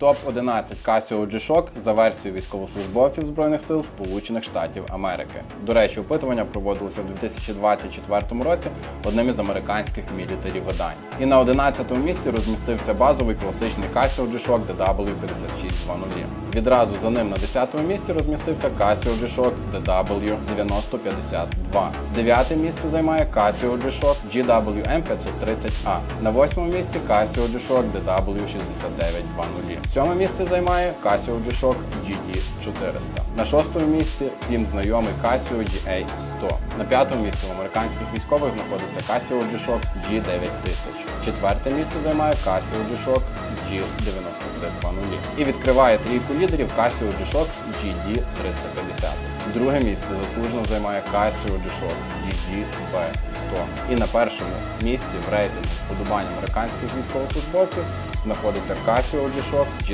Топ-11 Casio G-Shock за версією військовослужбовців Збройних сил Сполучених Штатів Америки. До речі, опитування проводилося в 2024 році одним із американських мілітарі видань. І на 11-му місці розмістився базовий класичний Casio G-Shock DW5620. Відразу за ним на 10-му місці розмістився Casio G-Shock DW9052. Дев'яте місце займає Casio G-Shock GWM530A. На восьмому місці Casio G-Shock DW6920. Сьоме місце займає Casio G-Shock GT400. На шостому місці їм знайомий Casio GA100. На п'ятому місці в американських військових знаходиться Casio G-Shock G9000. Четверте місце займає Casio G-Shock G9320. І відкриває трійку лідерів Casio G-Shock GD350. Друге місце заслужено займає Casio G-Shock GD-B100. І на першому місці в рейтингу вподобань американських військовослужбовців знаходиться Casio G-Shock